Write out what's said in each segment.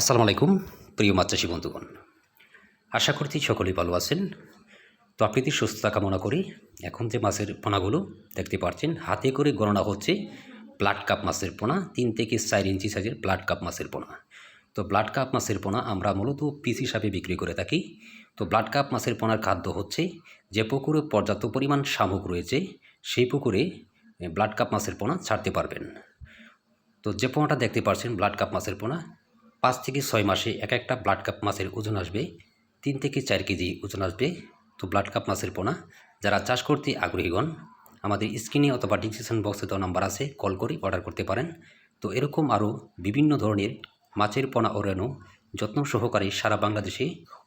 আসসালামু আলাইকুম, প্রিয় মাত্রাসী বন্ধুগণ। আশা করছি সকলেই ভালো আছেন। তো আপনাদের সুস্থতা কামনা করি, এখন যে মাছের পোনাগুলো দেখতে পাচ্ছেন, হাতে করে গণনা হচ্ছে ব্লাড কাপ মাছের পোনা, তিন থেকে চার ইঞ্চি সাইজের ব্লাড কাপ মাছের পোনা। তো ব্লাড কাপ মাছের পোনা আমরা মূলত পিস হিসাবে বিক্রি করে থাকি। তো ব্লাড কাপ মাছের পোনার খাদ্য হচ্ছে, যে পুকুরে পর্যাপ্ত পরিমাণ শামুক রয়েছে, সেই পুকুরে ব্লাড কাপ মাছের পোনা ছাড়তে পারবেন। তো যে পোনাটা দেখতে পাচ্ছেন, ব্লাড কাপ মাছের পোনা পাঁচ থেকে ছয় মাসে এক একটা ব্লাড কাপ মাছের ওজন আসবে, তিন থেকে চার কেজি ওজন আসবে। তো ব্লাড কাপ মাছের পোনা, যারা চাষ করতে আগ্রহীগণ আমাদের স্ক্রিনে অথবা ডিসক্রিপশন বক্সে তো নাম্বার আছে কল করে অর্ডার করতে পারেন। তো এরকম আরও বিভিন্ন ধরনের মাছের পোনা ও রেণু যত্ন সহকারে সারা বাংলাদেশে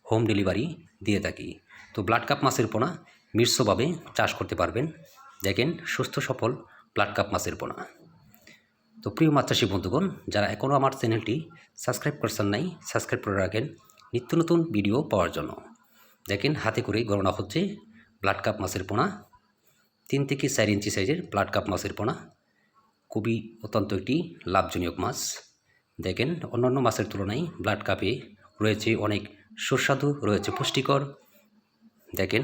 হোম ডেলিভারি দিয়ে থাকি। তো ব্লাড কাপ মাছের পোনা মিশ্রভাবে চাষ করতে পারবেন। দেখেন সুস্থ সফল ব্লাড কাপ মাছের পোনা। তো প্রিয় মাত্রাসী বন্ধুগণ, যারা এখনও আমার চ্যানেলটি সাবস্ক্রাইব করছেন নাই, সাবস্ক্রাইব করে রাখেন নিত্য নতুন ভিডিও পাওয়ার জন্য। দেখেন হাতে করে গণনা হচ্ছে ব্লাড কাপ মাছের পোনা, তিন থেকে চার ইঞ্চি সাইজের ব্লাড কাপ মাছের পোনা, খুবই অত্যন্ত একটি লাভজনক মাছ। দেখেন অন্যান্য মাছের তুলনায় ব্লাড কাপে রয়েছে অনেক সুস্বাদু, রয়েছে পুষ্টিকর। দেখেন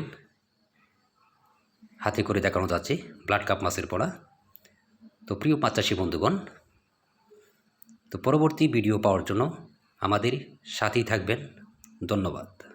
হাতে করে দেখানো যাচ্ছে ব্লাড কাপ মাছের পোনা। তো প্রিয় পাঁচাশি বন্ধুগণ তো পরবর্তী ভিডিও পাওয়ার জন্য আমাদের সাথেই থাকবেন। ধন্যবাদ।